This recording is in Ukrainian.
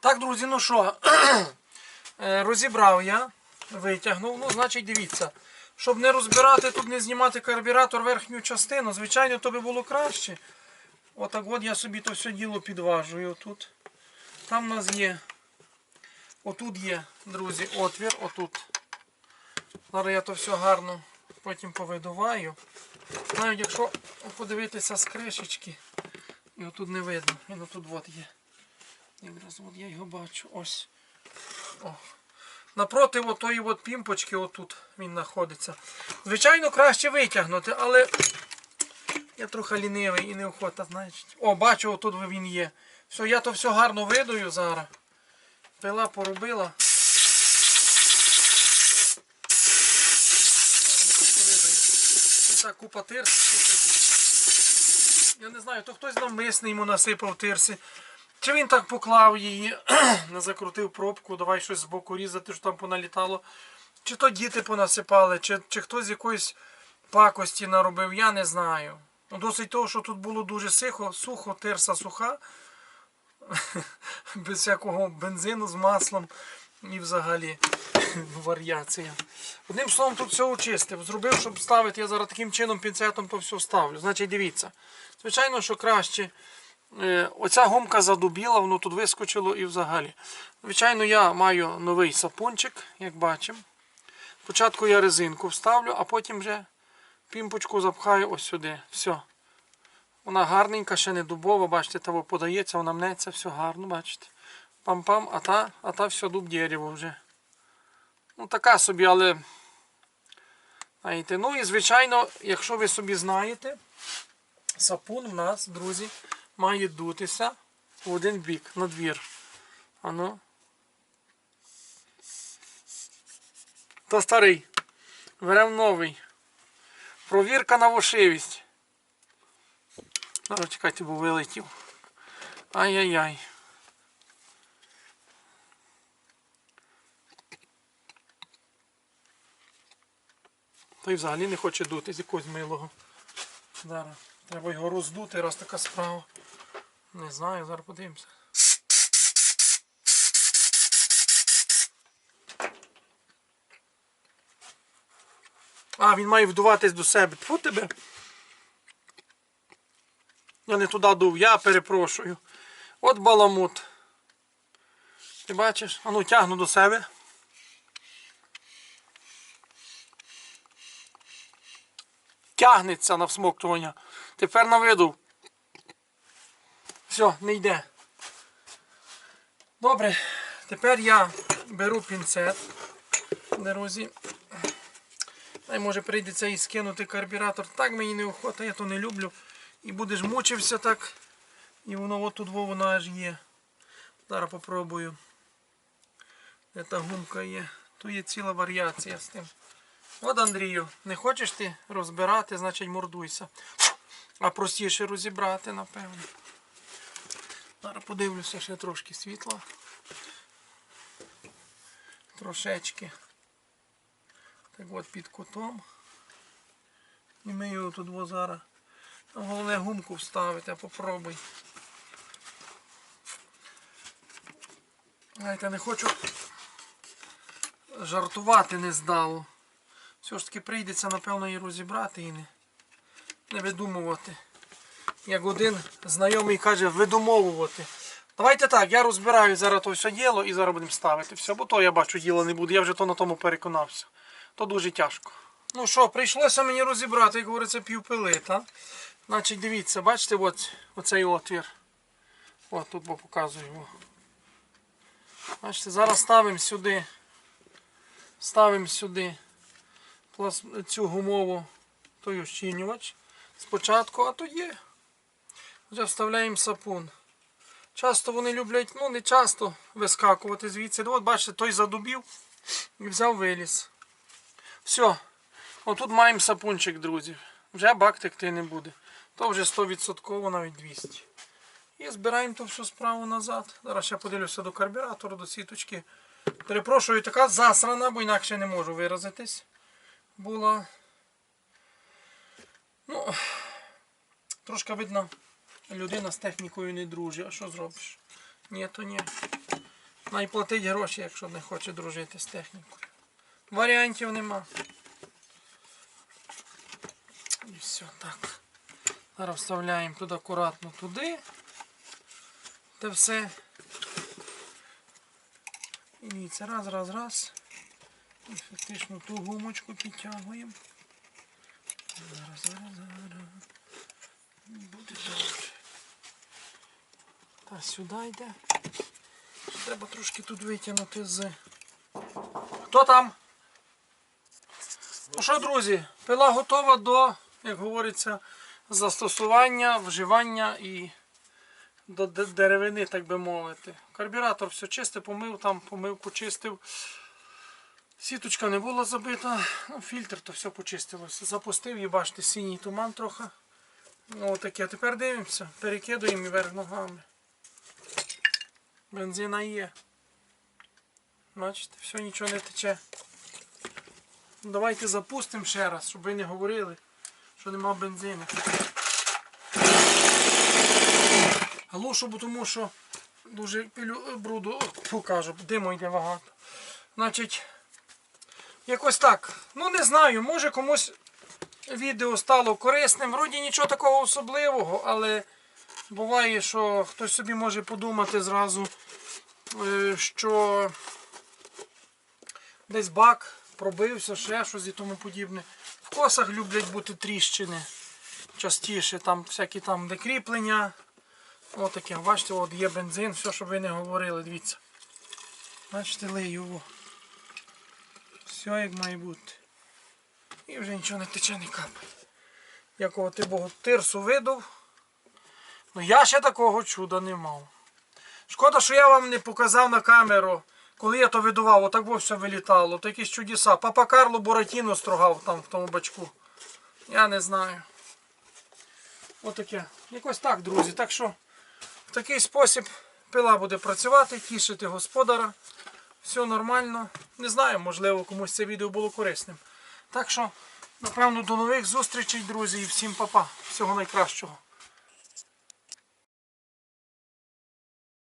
Так, друзі, ну що, е, розібрав я, витягнув. Ну, значить, дивіться. Щоб не розбирати, тут не знімати карбюратор верхню частину, звичайно, то би було краще. Отак от я собі то все діло підважую тут. Там у нас є. Отут є, друзі, отвір, отут. Зараз я то все гарно потім повидуваю. Навіть якщо подивитися з кришечки, і отут не видно, він отут от є. Якраз от я його бачу. Ось. О. Напроти отої от пімпочки, отут він знаходиться. Звичайно, краще витягнути, але я трохи лінивий і неохота, значить. О, бачу, отут він є. Все, я то все гарно видую зараз. Пила поробила. Так купа тирси. Я не знаю, то хтось навмисний йому насипав тирси. Чи він так поклав її, не закрутив пробку, давай щось з боку різати, що там поналітало. Чи то діти понасипали, чи, чи хтось з якоїсь пакості наробив, я не знаю. Ну, Досить того, що тут було дуже сухо, сухо, тирса суха, без всякого бензину з маслом і взагалі варіація. Одним словом, тут все очистив. Зробив, щоб ставити. Я зараз таким чином пінцетом то все ставлю. Значить, дивіться. Звичайно, що краще. Е, Оця гумка задубіла, воно тут вискочило і взагалі. Звичайно, я маю новий сапончик, як бачимо. Спочатку я резинку вставлю, а потім вже пімпочку запхаю ось сюди. Все. Вона гарненька, ще не дубова, бачите, того подається, вона мнеться, все гарно, бачите. Пам-пам, а та, а та все дуб дерево вже. Ну така собі, але. Знаєте, ну і звичайно, якщо ви собі знаєте, сапун в нас, друзі, має дутися в один бік на двір. Ану. Та старий. Беремо новий. Провірка на вошивість. Зараз чекайте, бо вилетів. Ай-яй-яй. Той взагалі не хоче дути з якогось милого. Зараз. Треба його роздути, раз така справа. Не знаю, зараз подивимося. А, він має вдуватись до себе. Тьфу тебе. Я не туди дув, я перепрошую. От баламут. Ти бачиш? Ану тягну до себе. Тягнеться на всмоктування. Тепер на виду. Все, не йде. Добре, тепер я беру пінцет, друзі. Ай, може прийдеться і скинути карбюратор. Так мені неохота, я то не люблю. І будеш мучився так. І воно от тут во воно аж є. Зараз попробую. Де та гумка є. Тут є ціла варіація з тим. От Андрію, не хочеш ти розбирати, значить мордуйся. А простіше розібрати, напевно. Зараз подивлюся ще трошки світла. Трошечки. Так от під кутом. І ми його тут зараз. Там Головне гумку вставити, а попробуй. Знаєте, не хочу жартувати не здало. Все ж таки прийдеться, напевно, її розібрати і не, не видумувати. Як один знайомий каже, видумовувати. Давайте так, я розбираю зараз то все діло і зараз будемо ставити все, бо то я бачу діла не буде, я вже то на тому переконався. То дуже тяжко. Ну що, прийшлося мені розібрати, як говориться, півпили? Значить, дивіться, бачите, от, оцей отвір. От тут бо показую. О. Бачите, зараз ставимо сюди. Ставимо сюди цю гумову той ощінювач спочатку, а тоді вже вставляємо сапун. Часто вони люблять, ну не часто вискакувати звідси. От бачите, той задубів і взяв виліз. Все. Отут маємо сапунчик, друзі. Вже бак текти не буде. То вже 100% навіть 200. І збираємо то все справу назад. Зараз ще подивлюся до карбюратора, до сіточки. Перепрошую, така засрана, бо інакше не можу виразитись. Була. Ну, трошки видно, людина з технікою не дружить. А що зробиш? Ні, то ні. Найплатить гроші, якщо не хоче дружити з технікою. Варіантів нема. І все так. Зараз вставляємо туди акуратно туди. Те все. І дивіться, раз, раз, раз. І фактично ту гумочку підтягуємо. Зараз, зараз, зараз. Буде добре. Та сюди йде. Треба трошки тут витягнути з. Хто там? Ну що, друзі, пила готова до, як говориться, застосування, вживання і до деревини, так би мовити. Карбюратор все чисте, помив там, помив, почистив. Сіточка не була забита, ну, фільтр то все почистилося. Запустив і бачите, синій туман трохи. Ну, отаке. Тепер дивимося, перекидуємо і вверх ногами. Бензина є. Бачите, все нічого не тече. Давайте запустимо ще раз, щоб ви не говорили, що нема бензину. Глушу, бо тому що дуже пилю бруду покажу, диму йде багато. Значить, якось так. Ну не знаю, може комусь відео стало корисним. Вроді нічого такого особливого, але буває, що хтось собі може подумати зразу, е, що десь бак пробився, ще щось і тому подібне. В косах люблять бути тріщини. Частіше там всякі там де кріплення. Отаке, бачите, от є бензин, все, щоб ви не говорили, дивіться. Бачите, лию. Во. Все як має бути. І вже нічого не тече, не капає. Якого ти Богу тирсу видав. Я ще такого чуда не мав. Шкода, що я вам не показав на камеру, коли я то видував, отак во все вилітало, то якісь чудеса. Папа Карло Буратіно строгав там в тому бачку. Я не знаю. Отаке. Якось так, друзі. Так що в такий спосіб пила буде працювати, тішити господара. Все нормально. Не знаю, можливо, комусь це відео було корисним. Так що, напевно, до нових зустрічей, друзі, і всім па-па. Всього найкращого.